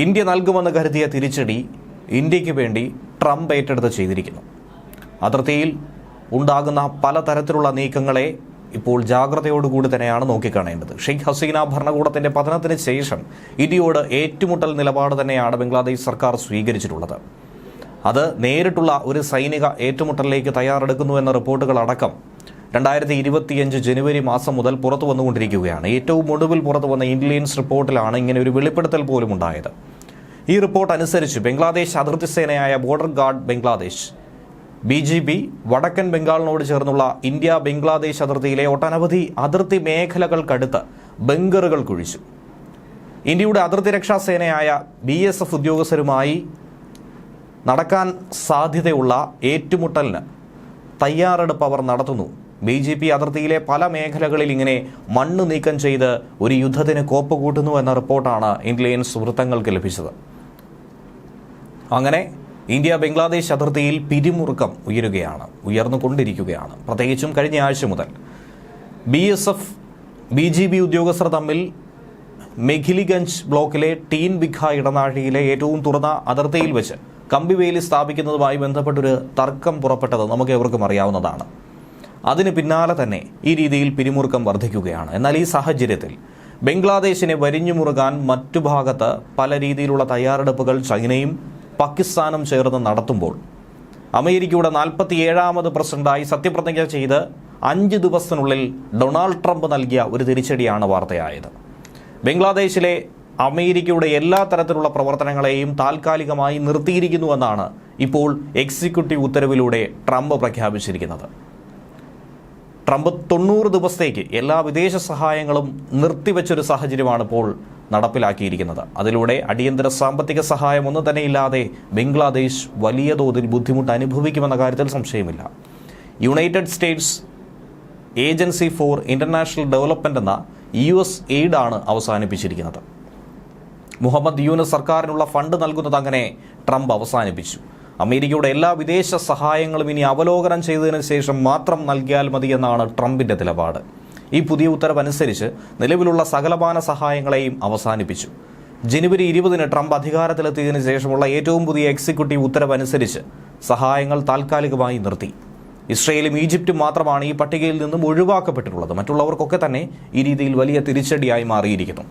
India നൽകുമെന്ന് കരുതിയ തിരിച്ചടി ഇന്ത്യയ്ക്ക് വേണ്ടി ട്രംപ് ഏറ്റെടുത്ത് ചെയ്തിരിക്കുന്നു. അതിർത്തിയിൽ ഉണ്ടാകുന്ന പലതരത്തിലുള്ള നീക്കങ്ങളെ ഇപ്പോൾ ജാഗ്രതയോടുകൂടി തന്നെയാണ് നോക്കിക്കാണേണ്ടത്. ഷെയ്ഖ് ഹസീന ഭരണകൂടത്തിന്റെ പതനത്തിന് ശേഷം ഇന്ത്യയോട് ഏറ്റുമുട്ടൽ നിലപാട് തന്നെയാണ് ബംഗ്ലാദേശ് സർക്കാർ സ്വീകരിച്ചിട്ടുള്ളത്. അത് നേരിട്ടുള്ള ഒരു സൈനിക ഏറ്റുമുട്ടലിലേക്ക് തയ്യാറെടുക്കുന്നു എന്ന റിപ്പോർട്ടുകൾ അടക്കം രണ്ടായിരത്തി ഇരുപത്തിയഞ്ച് ജനുവരി മാസം മുതൽ പുറത്തു വന്നുകൊണ്ടിരിക്കുകയാണ്. ഏറ്റവും ഒടുവിൽ പുറത്തു വന്ന ഇന്റലിജൻസ് റിപ്പോർട്ടിലാണ് ഇങ്ങനെ ഒരു വെളിപ്പെടുത്തൽ പോലും ഉണ്ടായത്. ഈ റിപ്പോർട്ട് അനുസരിച്ച് ബംഗ്ലാദേശ് അതിർത്തി സേനയായ border guard Bangladesh B G B വടക്കൻ ബംഗാളിനോട് ചേർന്നുള്ള ഇന്ത്യ ബംഗ്ലാദേശ് അതിർത്തിയിലെ ഒട്ടനവധി അതിർത്തി മേഖലകൾക്കടുത്ത് ബങ്കറുകൾ കുഴിച്ചു. ഇന്ത്യയുടെ അതിർത്തി രക്ഷാ സേനയായ ബി എസ് എഫ് ഉദ്യോഗസ്ഥരുമായി നടക്കാൻ സാധ്യതയുള്ള ഏറ്റുമുട്ടലിന് തയ്യാറെടുപ്പ് അവർ നടത്തുന്നു. ബി ജെ പി അതിർത്തിയിലെ പല മേഖലകളിൽ ഇങ്ങനെ മണ്ണ് നീക്കം ചെയ്ത് ഒരു യുദ്ധത്തിന് കോപ്പ് കൂട്ടുന്നു എന്ന റിപ്പോർട്ടാണ് ഇന്റലിജൻസ് വൃത്തങ്ങൾക്ക് ലഭിച്ചത്. അങ്ങനെ ഇന്ത്യ ബംഗ്ലാദേശ് അതിർത്തിയിൽ പിരിമുറുക്കം ഉയരുകയാണ് ഉയർന്നുകൊണ്ടിരിക്കുകയാണ്. പ്രത്യേകിച്ചും കഴിഞ്ഞ ആഴ്ച മുതൽ B S F B G B ഉദ്യോഗസ്ഥർ തമ്മിൽ മെഖിലിഗഞ്ച് ബ്ലോക്കിലെ ടീൻ ബിഖ ഇടനാഴിയിലെ ഏറ്റവും തുറന്ന അതിർത്തിയിൽ വെച്ച് കമ്പിവേലി സ്ഥാപിക്കുന്നതുമായി ബന്ധപ്പെട്ടൊരു തർക്കം പുറപ്പെട്ടത് നമുക്ക് എവർക്കും അറിയാവുന്നതാണ്. അതിന് പിന്നാലെ തന്നെ ഈ രീതിയിൽ പിരിമുറുക്കം വർദ്ധിക്കുകയാണ്. എന്നാൽ ഈ സാഹചര്യത്തിൽ ബംഗ്ലാദേശിനെ വരിഞ്ഞു മുറുകാൻ മറ്റു ഭാഗത്ത് പല രീതിയിലുള്ള തയ്യാറെടുപ്പുകൾ ചൈനയും പാകിസ്ഥാനും ചേർന്ന് നടത്തുമ്പോൾ അമേരിക്കയുടെ നാൽപ്പത്തി ഏഴാമത് പ്രസിഡന്റായി സത്യപ്രതിജ്ഞ ചെയ്ത് അഞ്ച് ദിവസത്തിനുള്ളിൽ ഡൊണാൾഡ് ട്രംപ് നൽകിയ ഒരു തിരിച്ചടിയാണ് വാർത്തയായത്. ബംഗ്ലാദേശിലെ അമേരിക്കയുടെ എല്ലാ തരത്തിലുള്ള പ്രവർത്തനങ്ങളെയും താൽക്കാലികമായി നിർത്തിയിരിക്കുന്നുവെന്നാണ് ഇപ്പോൾ എക്സിക്യൂട്ടീവ് ഉത്തരവിലൂടെ ട്രംപ് പ്രഖ്യാപിച്ചിരിക്കുന്നത്. ട്രംപ് തൊണ്ണൂറ് ദിവസത്തേക്ക് എല്ലാ വിദേശ സഹായങ്ങളും നിർത്തിവെച്ചൊരു സാഹചര്യമാണ് ഇപ്പോൾ നടപ്പിലാക്കിയിരിക്കുന്നത്. അതിലൂടെ അടിയന്തര സാമ്പത്തിക സഹായം ഒന്നും തന്നെ ഇല്ലാതെ ബംഗ്ലാദേശ് വലിയ തോതിൽ ബുദ്ധിമുട്ട് അനുഭവിക്കുമെന്ന കാര്യത്തിൽ സംശയമില്ല. United States agency for international development എന്ന യു എസ് എയ്ഡാണ് അവസാനിപ്പിച്ചിരിക്കുന്നത്. മുഹമ്മദ് യൂനസ് സർക്കാരിനുള്ള ഫണ്ട് നൽകുന്നത് അങ്ങനെ ട്രംപ് അവസാനിപ്പിച്ചു. അമേരിക്കയുടെ എല്ലാ വിദേശ സഹായങ്ങളും ഇനി അവലോകനം ചെയ്തതിനു ശേഷം മാത്രം നൽകിയാൽ മതിയെന്നാണ് ട്രംപിന്റെ നിലപാട്. ഈ പുതിയ ഉത്തരവനുസരിച്ച് നിലവിലുള്ള സകലമാന സഹായങ്ങളെയും അവസാനിപ്പിച്ചു. ജനുവരി ഇരുപതിന് ട്രംപ് അധികാരത്തിലെത്തിയതിനു ശേഷമുള്ള ഏറ്റവും പുതിയ എക്സിക്യൂട്ടീവ് ഉത്തരവനുസരിച്ച് സഹായങ്ങൾ താൽക്കാലികമായി നിർത്തി. ഇസ്രയേലും ഈജിപ്തും മാത്രമാണ് ഈ പട്ടികയിൽ നിന്നും ഒഴിവാക്കപ്പെട്ടിട്ടുള്ളത്. മറ്റുള്ളവർക്കൊക്കെ തന്നെ ഈ രീതിയിൽ വലിയ തിരിച്ചടിയായി മാറിയിരിക്കുന്നു.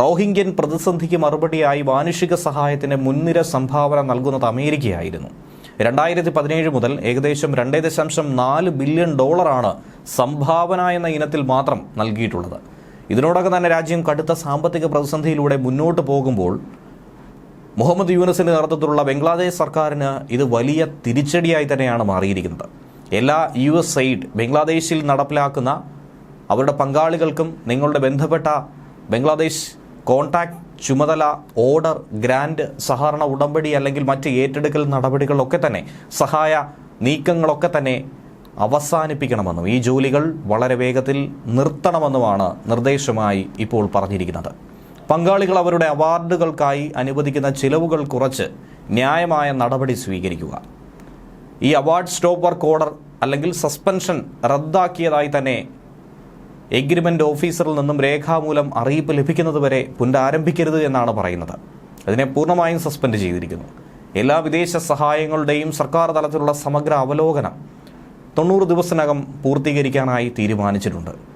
റോഹിംഗ്യൻ പ്രതിസന്ധിക്ക് മറുപടിയായി മാനുഷിക സഹായത്തിന് മുൻനിര സംഭാവന നൽകുന്നത് അമേരിക്കയായിരുന്നു. രണ്ടായിരത്തി പതിനേഴ് മുതൽ ഏകദേശം രണ്ടേ ദശാംശം നാല് ബില്യൺ ഡോളറാണ് സംഭാവന എന്ന ഇനത്തിൽ മാത്രം നൽകിയിട്ടുള്ളത്. ഇതിനോടകം തന്നെ രാജ്യം കടുത്ത സാമ്പത്തിക പ്രതിസന്ധിയിലൂടെ മുന്നോട്ട് പോകുമ്പോൾ മുഹമ്മദ് യൂനസിന്റെ നേതൃത്വത്തിലുള്ള ബംഗ്ലാദേശ് സർക്കാരിന് ഇത് വലിയ തിരിച്ചടിയായി തന്നെയാണ് മാറിയിരിക്കുന്നത്. എല്ലാ യു എസ് എയ്ഡ് ബംഗ്ലാദേശിൽ നടപ്പിലാക്കുന്ന അവരുടെ പങ്കാളികൾക്കും നിങ്ങളുടെ ബന്ധപ്പെട്ട ബംഗ്ലാദേശ് കോൺടാക്ട് ചുമതല ഓർഡർ ഗ്രാൻഡ് സഹകരണ ഉടമ്പടി അല്ലെങ്കിൽ മറ്റ് ഏറ്റെടുക്കൽ നടപടികളൊക്കെ തന്നെ സഹായ നീക്കങ്ങളൊക്കെ തന്നെ അവസാനിപ്പിക്കണമെന്നും ഈ ജോലികൾ വളരെ വേഗത്തിൽ നിർത്തണമെന്നുമാണ് നിർദ്ദേശമായി ഇപ്പോൾ പറഞ്ഞിരിക്കുന്നത്. പങ്കാളികൾ അവരുടെ അവാർഡുകൾക്കായി അനുവദിക്കുന്ന ചിലവുകൾ കുറച്ച് ന്യായമായ നടപടി സ്വീകരിക്കുക. ഈ അവാർഡ് സ്റ്റോപ്പ് വർക്ക് ഓർഡർ അല്ലെങ്കിൽ സസ്പെൻഷൻ റദ്ദാക്കിയതായി തന്നെ എഗ്രിമെന്റ് ഓഫീസറിൽ നിന്നും രേഖാമൂലം അറിയിപ്പ് ലഭിക്കുന്നതുവരെ പുനരാരംഭിക്കരുത് എന്നാണ് പറയുന്നത്. അതിനെ പൂർണമായും സസ്പെൻഡ് ചെയ്തിരിക്കുന്നു. എല്ലാ വിദേശ സഹായങ്ങളുടെയും സർക്കാർ തലത്തിലുള്ള സമഗ്ര അവലോകനം തൊണ്ണൂറ് ദിവസത്തിനകം പൂർത്തീകരിക്കാനായി തീരുമാനിച്ചിട്ടുണ്ട്.